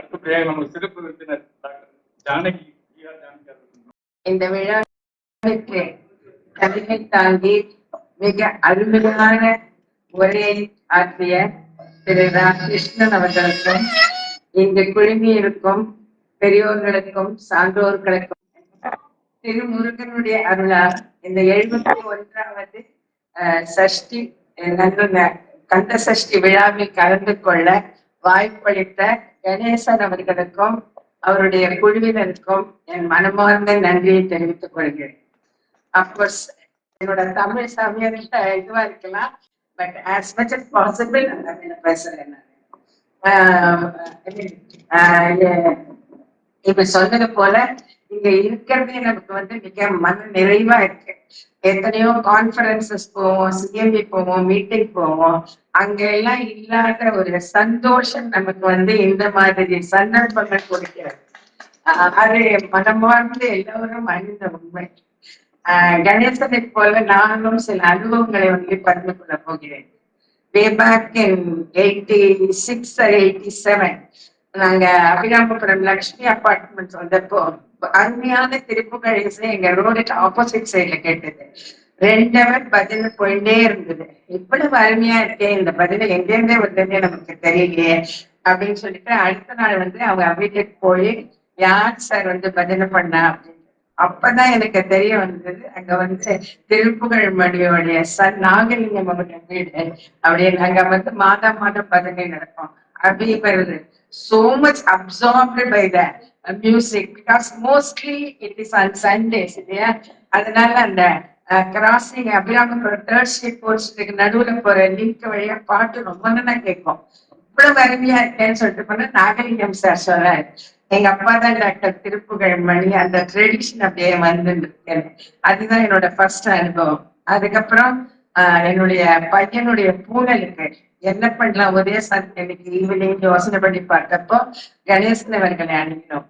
அடுத்தபடியாக நம்ம சிறப்பு விருந்தினர் டாக்டர் ஜானகி இந்த விழாவிற்கு தலைமை தாங்கி மிக அருமையான உரையை ஆற்றிய திரு ராகிருஷ்ணன் அவர்களுக்கும் இங்கு குழுமியிருக்கும் பெரியோர்களுக்கும் சான்றோர்களுக்கும் திரு முருகனுடைய அருளால் இந்த எழுபத்தி ஒன்றாவது சஷ்டி அஹ், கந்த சஷ்டி விழாவில் கலந்து கொள்ள வாய்ப்பளித்த கணேசன் அவர்களுக்கும் அவருடைய குழுவினருக்கும் என் மனமார்ந்த நன்றியை தெரிவித்துக் கொள்கிறேன் அப்கோர்ஸ் என்னோட தமிழ் சமயத்துல இதுவா இருக்கலாம் but as much as possible நான் தமிழ்ல பேசுறேன் நான். ஆஹ் ஆஹ் இப்ப சொன்னது போல இங்க இருக்கிறதே நமக்கு வந்து மிக மன நிறைவா இருக்கு. எத்தனையோ கான்ஃபரன்சஸ் போவோம் சிஎம்பி போவோம் மீட்டிங் போவோம். அங்க எல்லாம் இல்லாத ஒரு சந்தோஷம் நமக்கு வந்து இந்த மாதிரி சந்தர்ப்பங்கள் கொடுக்கிறது. அது மனமார்ந்து எல்லோரும் அறிந்த உண்மை. ஆஹ் கணேசனை போல நானும் சில அனுபவங்களை வந்து பகிர்ந்து கொள்ள போகிறேன். Way back in eighty six eighty seven நாங்க அபிராமபுரம் லக்ஷ்மி அபார்ட்மெண்ட் வந்தப்போ அருமையான திருப்புகள் இசை எங்க ரோடு ஆப்போசிட் சைடுல கேட்டது. ரெண்டு அவர் பதில் போயிட்டே இருந்தது. இவ்வளவு அருமையா இருக்கே இந்த பதில் எங்கேருந்தே வந்ததுன்னு நமக்கு தெரியலையே அப்படின்னு சொல்லிட்டு அடுத்த நாள் வந்து அவங்க வீட்டுக்கு போய் யார் சார் வந்து பதில் பண்ணா? அப்படின்னு. அப்பதான் எனக்கு தெரிய வந்தது. அங்க வந்து திருப்புகழ் மணியோடைய சன் நாகலிங்கம் அவருடைய வீடு. அப்படின்னு அங்க வந்து மாதா மாதம் பதவி நடக்கும் அப்படி so much absorbed by the uh, music because mostly it is on Sundays இல்லையா? அதனால அந்த uh, crossing Abhirama third street போர்ட்ஸ்க்கு நடுவுல போற லிங்க் வழியா பாட்டு ரொம்ப நல்லா கேட்கும் இவ்வளவு அருமையா இருக்கேன்னு சொல்லிட்டு போனா நாகலிங்கம் சார் சொல்றாரு. எங்க அப்பா தான் டாக்டர் திருப்புகழ் மணி அந்த ட்ரெடிஷன் அப்படியே வந்து அதுதான் என்னோட ஃபர்ஸ்ட் அனுபவம். அதுக்கப்புறம் என்னுடைய பையனுடைய பூனலுக்கு என்ன பண்ணலாம்? ஒரே சார் இன்னைக்கு ஈவினிங் யோசனை பண்ணி பார்த்தப்போ கணேசன் அவர்களை அனுப்பினோம்.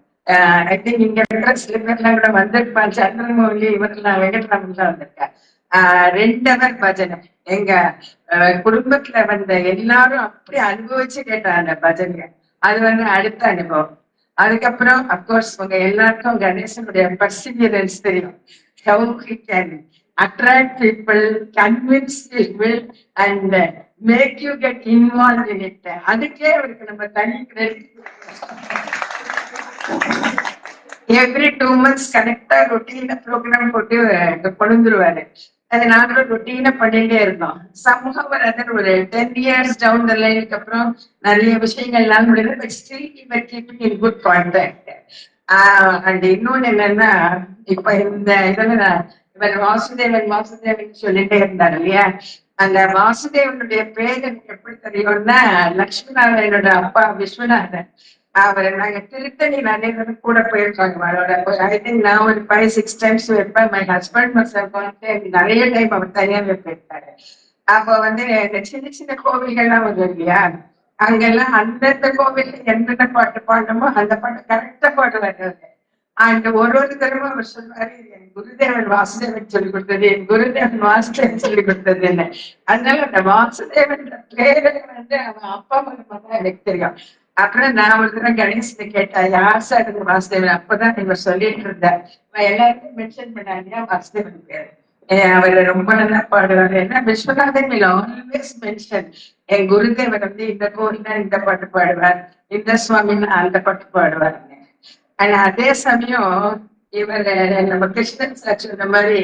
ஐ திங்க் இங்க இருக்கிற சில பேர்லாம் கூட வந்திருப்பான் சந்திரமௌலி இவரெல்லாம் வெங்கட்ராமன்லாம் வந்திருக்கேன் ஆஹ் ரெண்டு அவர் பஜனை. எங்க குடும்பத்துல வந்த எல்லாரும் அப்படி அனுபவிச்சு கேட்டாங்க அந்த பஜனை அது வந்து அடுத்த அனுபவம். அதுக்கப்புறம் அப்கோர்ஸ் உங்க எல்லாருக்கும் கணேசனுடைய பர்சிவியரன்ஸ் தெரியும். How he attract people convince people and uh, make you get involved in it. அதுக்கே அவருக்கு நம்ம தனி கிரெடிட் எவ்ரி டூ மந்த்ஸ் கரெக்டா ரொட்டீன ப்ரோக்ராம் போட்டு கொழுந்துருவாரு. அது நாங்களும் ரொட்டீனா பண்ணிட்டே இருந்தோம். சமூகம் வரதன் ஒரு டென் இயர்ஸ் டவுன் த லைனுக்கு அப்புறம் நிறைய விஷயங்கள் எல்லாம் முடியல பட் ஸ்டில் இவர் keeping in good contact and இன்னொன்னு என்னன்னா இப்ப இந்த இதுல இவர் வாசுதேவன் வாசுதேவன் சொல்லிட்டே இருந்தார் இல்லையா? அந்த வாசுதேவனுடைய பேர் எனக்கு எப்படி தெரியும்னா லக்ஷ்மி நாராயணோட அப்பா விஸ்வநாதன் அவர் நாங்க திருத்தணி நிறைய கூட போயிருக்காங்க. அவரோட ஐ திங்க் நான் ஒரு ஃபைவ் சிக்ஸ் டைம்ஸ் வைப்பேன். மை ஹஸ்பண்ட் மசல் வந்து நிறைய டைம் அவர் தனியாகவே போயிருக்காரு அப்போ வந்து இந்த சின்ன சின்ன கோவில்கள்லாம் வரும் இல்லையா? அங்கெல்லாம் அந்தந்த கோவில் என்னென்ன பாட்டு பாடணுமோ அந்த பாட்டு கரெக்டா பாட்டு பாடுவாரு அந்த ஒரு ஒரு தடவை அவர் சொல்வாரு என் குருதேவன் வாசுதேவன் சொல்லி கொடுத்தது என் குருதேவன் வாசுதேவன் சொல்லி கொடுத்தது என்ன? அதனால அந்த வாசுதேவன் பேரை வந்து அவன் அப்பா மூலமா தான் எனக்கு தெரியும். அப்புறம் நான் ஒரு தடவை கணேசனை கேட்டேன் யார் சார் இந்த வாசுதேவன்? அப்பதான் நீங்க சொல்லிட்டு இருந்தார் நான் எல்லாருக்கும் மென்ஷன் பண்ணாங்க வாசுதேவன் பேர். ஏன் அவர் ரொம்ப நல்லா பாடுவாரு. ஏன்னா விஸ்வநாதன் will ஆல்வேஸ் மென்ஷன் என் குருதேவர் வந்து இந்த கோயில்னா இந்த பாட்டு பாடுவார் இந்த சுவாமின்னா அந்த பாட்டு பாடுவார். ஆனா அதே சமயம் இவர் நம்ம கிருஷ்ணன் சார் சொன்ன மாதிரி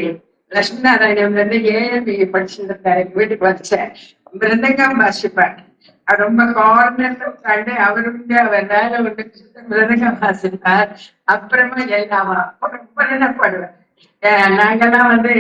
லட்சுமி நாராயணன் வந்து ஏஎம்பி படிச்சிருந்தாரு. எங்க வீட்டுக்கு வச்சேன் மிருதங்கம் வாசிப்பார். ரொம்ப கார்னர்ல உட்காந்து அவருக்கு வந்து அவர் வேலை மிருதங்கம் வாசிப்பார். அப்புறமா எல்லாம் அப்ப ரொம்ப நல்லா நாங்கெல்லாம் வந்து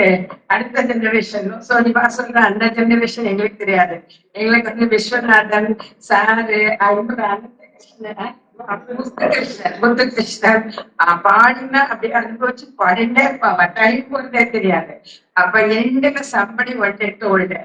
அடுத்த ஜெனரேஷன் சோனிபா சொல்ற அந்த ஜெனரேஷன் எங்களுக்கு தெரியாது. எங்களுக்கு வந்து விஸ்வநாதன் சாரு அவங்க அனந்த கிருஷ்ணன் முத்துகிருஷ்ணன் முத்துகிருஷ்ணன் அஹ் பாடினா அப்படியே அனுபவிச்சு பாடிண்டே இருப்பாங்க டைம் போறதே தெரியாது அப்ப எண்டுல சம்படி வந்துட்டு ஓடுற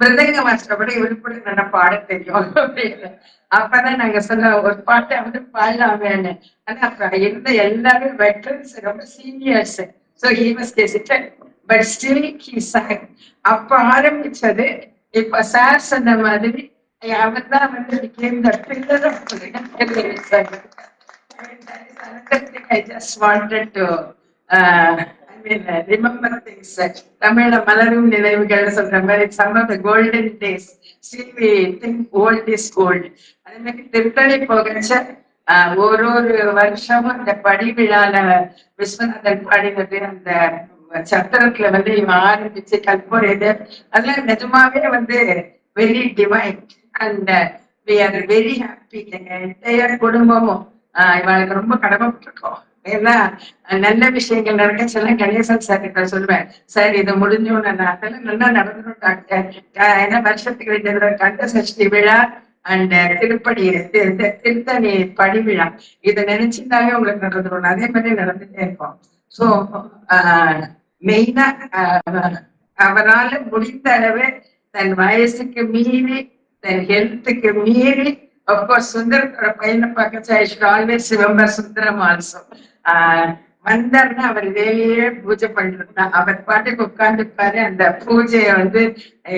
மிருதங்க மாஸ்டர் இவருக்கு கூட நல்லா பாட தெரியும் அப்படின்னு அப்பதான் நாங்க சொன்ன ஒரு பாட்டை வந்து பாடலாமேன்னு ஆனா அப்ப இருந்த எல்லாரும் வெட்டரன்ஸ் ரொம்ப seniors so he was hesitated but still he sang அப்ப ஆரம்பிச்சது இப்ப சார் சொன்ன மாதிரி அவர் தான் வந்து became the pillar of political television. And that is another thing I just wanted to, uh, I mean, uh, remember things. தமிழ்ல மலரும் நினைவுகள் சொல்ற மாதிரி some of the golden days. See, we think old is gold. அதே மாதிரி திருத்தணி போகச்ச ஆஹ், ஒரு ஒரு வருஷமும் அந்த படி விழால விஸ்வநாதன் பாடினது அந்த சத்திரத்துல வந்து இவன் ஆரம்பிச்சு கற்பூரது அதெல்லாம் நிஜமாவே வந்து very divine and we are very happy எங்க என்டையர் குடும்பமும் ஆஹ் இவளுக்கு ரொம்ப கடமைப்பட்டிருக்கோம். ஏன்னா நல்ல விஷயங்கள் நடக்க சொல்ல கணேசன் சார் கிட்ட சொல்லுவேன். சார் இதை முடிஞ்சோன்னு நான் அதெல்லாம் நல்லா நடந்துடும் டாக்டர். ஏன்னா வருஷத்துக்கு ரெண்டு தடவை கந்த சஷ்டி விழா அண்ட் திருப்படி திருத்தணி படி விழா இதை நினைச்சிருந்தாலே உங்களுக்கு நடந்துடும் அதே மாதிரி நடந்துட்டே இருக்கும். ஸோ மெயினா அவரால முடிந்த அளவு தன் வயசுக்கு மீறி தன் ஹெல்த்துக்கு மீறி அப்போ சுந்தரத்தோட பையனை பார்க்க I always remember Sundaram also வந்தாருன்னா அவர் வேலையே பூஜை பண்றது அவர் பாட்டுக்கு உட்கார்ந்துப்பாரு. அந்த பூஜையை வந்து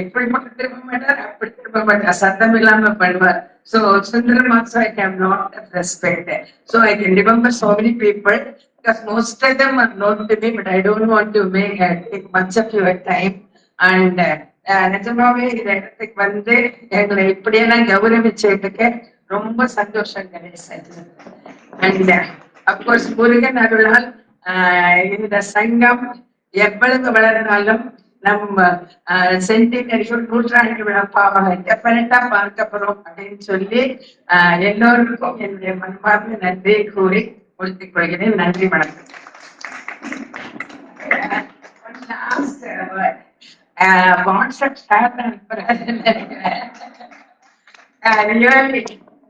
எப்படி மட்டும் திரும்ப மாட்டார் அப்படி திரும்ப மாட்டார். சத்தம் இல்லாம பண்ணுவார். So Sundaram also I can not respect so I can remember so many people because most of them are known to me, but I don't want to make uh, take much of your time. And uh, நிஜமாவே இந்த இடத்துக்கு வந்து எங்களை இப்படியெல்லாம் கௌரவிச்சதுக்கு ரொம்ப சந்தோஷம் Ganesan and of course Murugan அருளால் ஆஹ் இந்த சங்கம் எவ்வளவு வளர்ந்தாலும் நம்ம சென்டினரியும் நூற்றாண்டு விழப்பாவாக டெஃபினட்டா பார்க்க போறோம் அப்படின்னு சொல்லி அஹ் எல்லோருக்கும் என்னுடைய மனமார்ந்த நன்றியை கூறி முடித்துக் கொள்கிறேன். நன்றி வணக்கம். Last WhatsApp share Uh, really,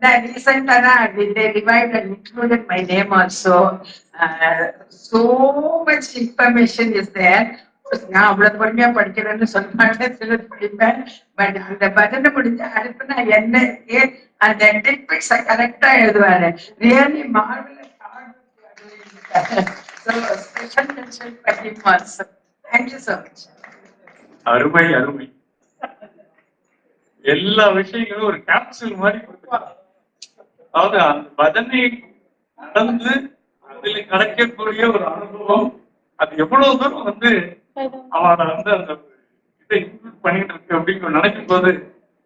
the recent that they divided and included my name also. Uh, so much information is there. நான் அவ்வளவு பொறுமையா படிக்கிறேன்னு சொல்ல மாட்டேன் சில படிப்பேன் பட் அந்த பஜனை முடிஞ்ச அடுத்து நான் என்ன ஏ- அந்த டிட்பிக்ஸ கரெக்டா எழுதுவாரு. Really marvellous so special mention பண்ணி மாசம் தேங்க்யூ ஸோ மச் அருமை அருமை. எல்லா விஷயங்களும் ஒரு கேப்சூல் மாதிரி கொடுத்துருக்காங்க அதாவது அந்த பஜனை நடந்து அதுல கிடைக்கக்கூடிய ஒரு அனுபவம் அது எவ்வளவு தூரம் வந்து அவனை வந்து அந்த இதை இன்க்ளூட் பண்ணிட்டு இருக்கு அப்படின்னு நினைக்கும் போது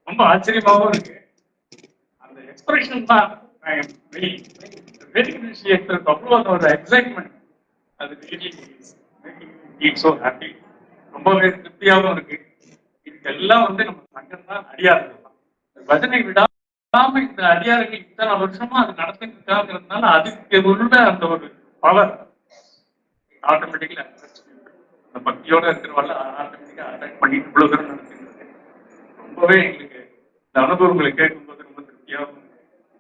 ரொம்ப ஆச்சரியமாவும் இருக்கு. அந்த எக்ஸ்பிரஷன் தான் வெரி விஷயத்திற்கு அவ்வளோ ஒரு எக்ஸைட்மெண்ட் அது ரியலி சோ ஹாப்பி ரொம்பவே திருப்தியாகவும் இருக்கு. இதுக்கெல்லாம் வந்து நம்ம சங்கம் தான் அடியார்கள். தான் பஜனை விடாம இந்த அடியார்கள் இத்தனை வருஷமா அது நடத்திட்டு இருக்காங்கிறதுனால அதுக்கு உள்ள அந்த ஒரு பவர் ஆட்டோமேட்டிக்கலா அந்த பக்தியோட இருக்கிறவள்ள ஆட்டோமேட்டிக்கா அட்டாக் பண்ணிட்டு இவ்வளவு தூரம் நடத்திட்டு ரொம்பவே எங்களுக்கு இந்த அனுபவங்களை கேட்கும்போது ரொம்ப திருப்தியாகவும் இருக்கு.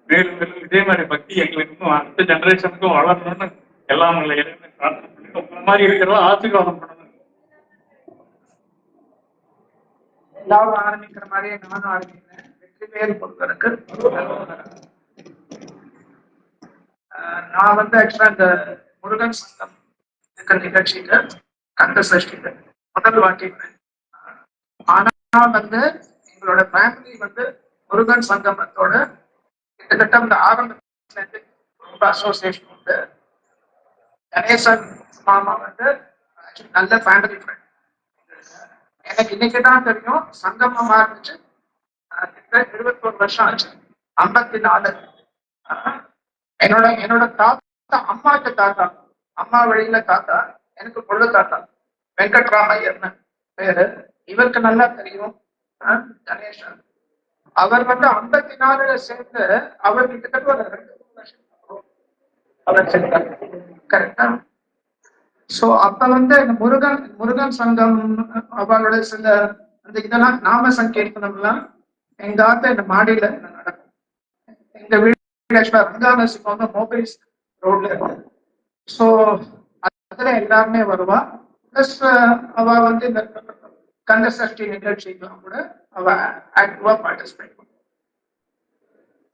மேலும் மேலும் இதே மாதிரி பக்தி எங்களுக்கும் அடுத்த ஜெனரேஷனுக்கும் வளரணும்னு எல்லாம் உங்களை பிரார்த்தனை பண்ணி உங்களை மாதிரி இருக்கிறவங்க ஆசீர்வாதம் பண்ணணும். எல்லாரும் ஆரம்பிக்கிற மாதிரியே நானும் ஆரம்பிக்கிறேன். வெற்றி பேர் பொறுத்தருக்கு நான் வந்து ஆக்சுவலா இந்த முருகன் சங்கம் இருக்கிற நிகழ்ச்சியில கந்த சஷ்டியில முதல் வாட்டி ஆனா வந்து எங்களோட ஃபேமிலி வந்து முருகன் சங்கமத்தோட கிட்டத்தட்ட இந்த ஆரம்பத்துல இருந்து ரொம்ப அசோசியேஷன் உண்டு. கணேசன் மாமா வந்து நல்ல ஃபேமிலி ஃப்ரெண்ட் எனக்கு இன்னைக்கு தான் தெரியும் சங்கமம் ஆரம்பிச்சு இருபத்தி ஒரு வருஷம் ஆச்சு. ஐம்பத்தி நாலு என்னோட என்னோட தாத்தா அம்மாக்கு தாத்தா. அம்மா வழியில தாத்தா எனக்கு பொண்ணு தாத்தா. வெங்கட்ராமையர்னு பேரு. இவருக்கு நல்லா தெரியும். ஆஹ் கணேசன் அவர் வந்து ஐம்பத்தி நாலுல சேர்ந்து அவர் கிட்டத்தட்ட ஒரு ரெண்டு மூணு வருஷம் அவர் சேர்ந்தார். கரெக்டா சோ அப்ப வந்து இந்த முருகன் முருகன் சங்கம் அவளோட சில அந்த இதெல்லாம் நாம சங்கீர்த்தனம்லாம் எங்க ஆத்த இந்த மாடியில நடக்கும்? எங்க வீடு ஆக்சுவலா ரங்கானசிக்கு வந்து மொபைல்ஸ் ரோட்ல இருக்கு. சோ அதுல எல்லாருமே வருவா. பிளஸ் அவ வந்து இந்த கந்த சஷ்டி நிகழ்ச்சிக்கெல்லாம் கூட அவ ஆக்டிவா பார்ட்டிசிபேட் பண்ணுவா.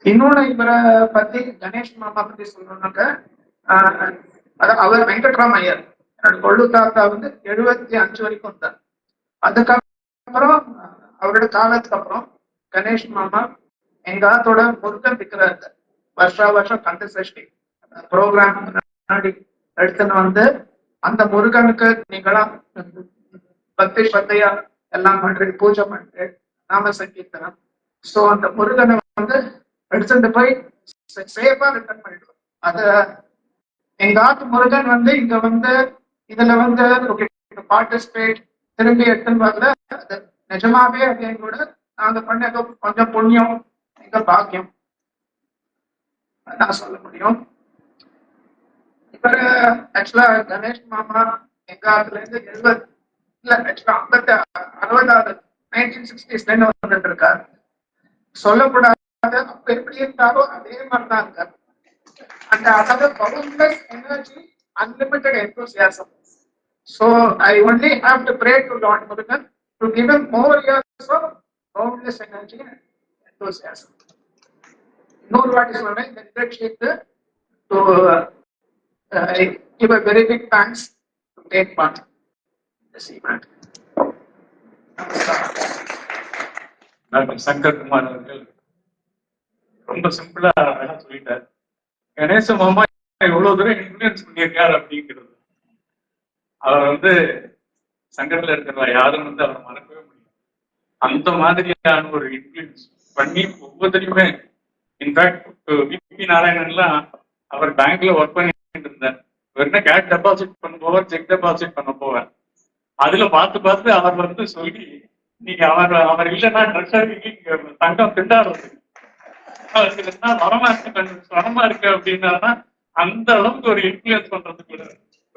இன்னொன்னு இவரை பத்தி கணேஷ் மாமா பத்தி சொல்லணும்னாக்க ஆஹ், அதான் அவர் வெங்கட்ராம் ஐயர். என்னோட கொள்ளு தாத்தா வந்து எழுபத்தி அஞ்சு வரைக்கும் இருந்தார். அதுக்கப்புறம் அவரோட காலத்துக்கு அப்புறம் கணேஷ் மாமா எங்க ஆத்தோட முருகன் விற்கிறார் வருஷா வருஷம் கந்த சஷ்டி ப்ரோக்ராம் முன்னாடி எடுத்துன்னு வந்து அந்த முருகனுக்கு நீங்களா பக்தி ஸ்ரத்தையா எல்லாம் பண்றீங்க பூஜை பண்ணிட்டு நாம சங்கீர்த்தனம். சோ அந்த முருகனை வந்து எடுத்துட்டு போய் சேஃபா ரிட்டர்ன் பண்ணிடுவோம் அத எங்க ஆத்து முருகன் வந்து இங்க வந்து இதுல வந்து பார்ட்டிசிபேட் திரும்பி எடுத்துன்னு வரல நிஜமாவே அது எங்களோட நாங்க பண்ண கொஞ்சம் புண்ணியம் எங்க பாக்கியம். நான் சொல்ல முடியும். இவர் ஆக்சுவலா கணேஷ் மாமா எங்க ஆத்துல இருந்து எழுபது இல்ல ஆக்சுவலா ஐம்பத்தி அறுபதாவது நைன்டீன் சிக்ஸ்டீஸ்ல இருந்து வந்துட்டு இருக்காரு சொல்லக்கூடாது அப்ப எப்படி இருந்தாரோ அதே மாதிரிதான் இருக்காரு. அந்த அதாவது boundless energy unlimited enthusiasm so i only have to pray to lord murugan to give him more years of boundless energy and enthusiasm இன்னொரு வாட்டி சொல்றேன் இந்த நிகழ்ச்சிக்கு to uh, uh, give a very big thanks to take part in this event doctor Shankar Kumar அவர்கள் ரொம்ப சிம்பிளா அழகா சொல்லிட்டார் கணேச மாமா எவ்வளவு தூரம் இன்ஃபுளுன்ஸ் பண்ணியிருக்கார் அப்படிங்கிறது அவர் வந்து சங்கத்துல இருக்கிற யாரும் வந்து அவரை மறக்கவே முடியும் அந்த மாதிரியான ஒரு இன்ஃபுளுன்ஸ் பண்ணி ஒவ்வொருத்தரையுமே இன்ஃபேக்ட் விபி நாராயணன்லாம் அவர் பேங்க்ல ஒர்க் பண்ணிட்டு இருந்தார். வெறும் கேஷ் டெபாசிட் பண்ண போவார் செக் டெபாசிட் பண்ண போவார். அதுல பார்த்து பார்த்து அவர் வந்து சொல்லி நீங்க அவர் அவர் இல்லைன்னா ட்ரெஷரிக்கு தங்கம் திண்டாடுறது அவருக்கு வரமா இருக்கு வரமா இருக்கு அப்படின்னா அந்த அளவுக்கு ஒரு இன்ஃபுளுன்ஸ் பண்றதுக்கு கூட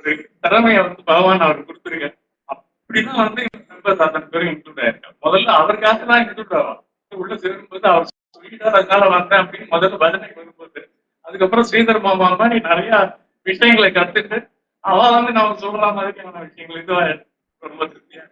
ஒரு திறமையை வந்து பகவான் அவர் கொடுத்துருக்காரு அப்படிதான் வந்து மெம்பர்ஸ் அத்தனை பேரும் இன்க்ளூட் ஆயிருக்காரு முதல்ல அவருக்காக தான் இன்க்ளூட் ஆகும் உள்ள சேரும்போது அவர் சொல்லிட்டார் அதனால வந்தேன் அப்படின்னு முதல்ல பஜனைக்கு வரும்போது. அதுக்கப்புறம் ஸ்ரீதர் மாமா மாதிரி நிறைய விஷயங்களை கத்துட்டு அவ வந்து நம்ம சொல்ற மாதிரியான விஷயங்கள்? இதுவா ரொம்ப திருப்தியா